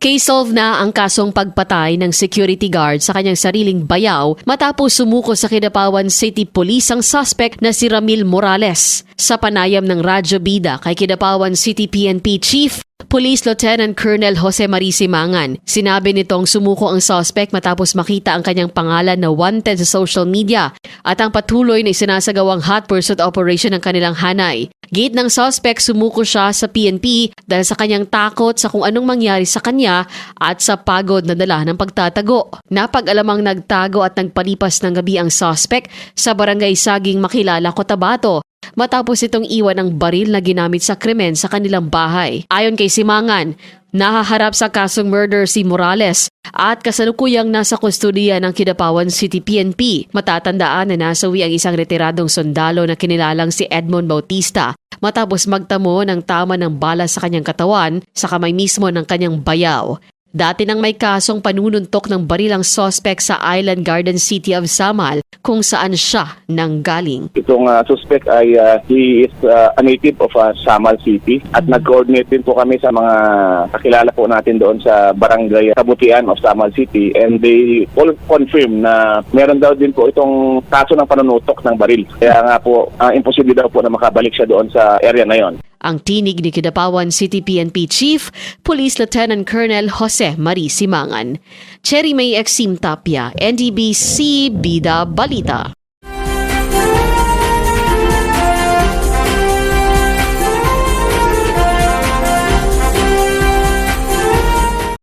Case-solve na ang kasong pagpatay ng security guard sa kanyang sariling bayaw matapos sumuko sa Kidapawan City Police ang suspect na si Ramil Morales. Sa panayam ng Radyo Bida kay Kidapawan City PNP Chief, Police Lieutenant Colonel Jose Marisimangan. Sinabi nitong sumuko ang suspect matapos makita ang kanyang pangalan na wanted sa social media at ang patuloy na isinasagawang hot pursuit operation ng kanilang hanay. Gate ng suspect sumuko siya sa PNP dahil sa kanyang takot sa kung anong mangyari sa kanya at sa pagod na dala ng pagtatago. Napag-alamang nagtago at nagpalipas ng gabi ang suspect sa barangay Saging Makilala, Cotabato matapos itong iwan ang baril na ginamit sa krimen sa kanilang bahay. Ayon kay Simangan, nahaharap sa kasong murder si Morales at kasalukuyang nasa kustudiya ng Kidapawan City PNP. Matatandaan na nasawi ang isang retiradong sundalo na kinilalang si Edmond Bautista matapos magtamo ng tama ng bala sa kanyang katawan sa kamay mismo ng kanyang bayaw. Dati nang may kasong panununtok ng baril ang suspect sa Island Garden City of Samal kung saan siya nanggaling. Itong uh, suspect ay uh, he is uh, a native of uh, Samal City at nag-coordinate din po kami sa mga kakilala po natin doon sa barangay Kabutian of Samal City and they all confirm na meron daw din po itong kaso ng panunutok ng baril. Kaya nga po uh, imposible daw po na makabalik siya doon sa area na yon. Ang tinig ni Kidapawan City PNP Chief, Police Lieutenant Colonel Jose Marie Simangan. Cherry May Exim Tapia, NDBC Bida Balita.